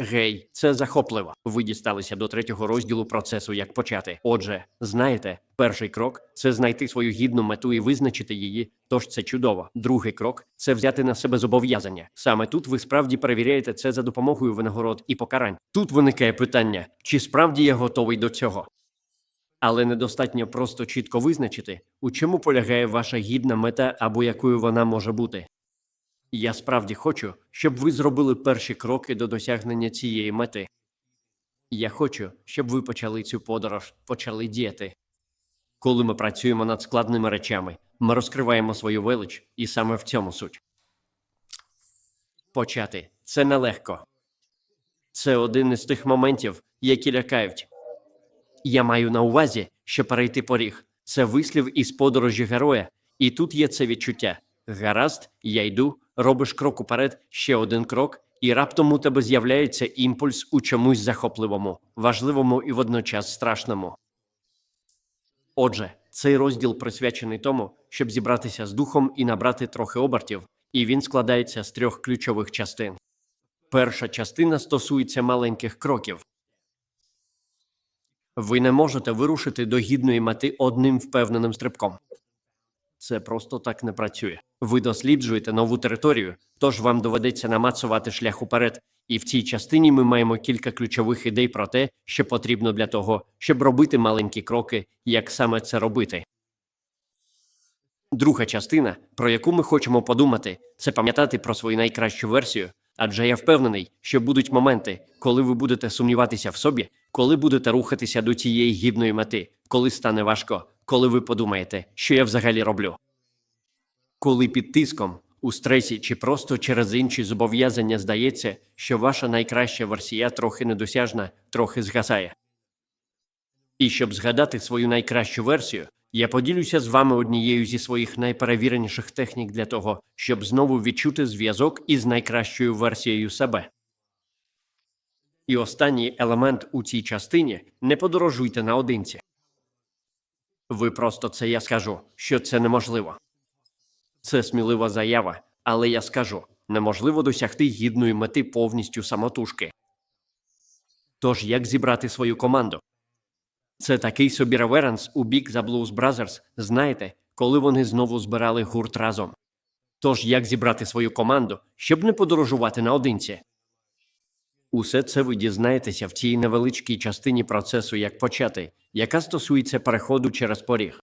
Гей, це захопливо. Ви дісталися до третього розділу процесу, як почати. Отже, знаєте, перший крок це знайти свою гідну мету і визначити її. Тож це чудово. Другий крок це взяти на себе зобов'язання. Саме тут ви справді перевіряєте це за допомогою винагород і покарань. Тут виникає питання, чи справді я готовий до цього. Але недостатньо просто чітко визначити, у чому полягає ваша гідна мета або якою вона може бути. Я справді хочу, щоб ви зробили перші кроки до досягнення цієї мети. Я хочу, щоб ви почали цю подорож, почали діяти. Коли ми працюємо над складними речами, ми розкриваємо свою велич, і саме в цьому суть. Почати це нелегко. Це один із тих моментів, які лякають. Я маю на увазі, що перейти поріг це вислів із подорожі героя, і тут є це відчуття. Гаразд, я йду, робиш крок уперед, ще один крок, і раптом у тебе з'являється імпульс у чомусь захопливому, важливому і водночас страшному. Отже, цей розділ присвячений тому, щоб зібратися з духом і набрати трохи обертів, і він складається з трьох ключових частин. Перша частина стосується маленьких кроків. Ви не можете вирушити до гідної мети одним впевненим стрибком. Це просто так не працює. Ви досліджуєте нову територію, тож вам доведеться намацувати шлях уперед. І в цій частині ми маємо кілька ключових ідей про те, що потрібно для того, щоб робити маленькі кроки, як саме це робити. Друга частина, про яку ми хочемо подумати, це пам'ятати про свою найкращу версію. Адже я впевнений, що будуть моменти, коли ви будете сумніватися в собі, коли будете рухатися до цієї гідної мети, коли стане важко, коли ви подумаєте, що я взагалі роблю. Коли під тиском, у стресі чи просто через інші зобов'язання здається, що ваша найкраща версія трохи недосяжна, трохи згасає. І щоб згадати свою найкращу версію, я поділюся з вами однією зі своїх найперевіреніших технік для того, щоб знову відчути зв'язок із найкращою версією себе. І останній елемент у цій частині не подорожуйте наодинці. Ви просто це я скажу, що це неможливо. Це смілива заява, але я скажу неможливо досягти гідної мети повністю самотужки. Тож як зібрати свою команду? Це такий собі реверанс у бік за Blues Brothers, знаєте, коли вони знову збирали гурт разом. Тож як зібрати свою команду, щоб не подорожувати наодинці? Усе це ви дізнаєтеся в цій невеличкій частині процесу, як почати, яка стосується переходу через поріг.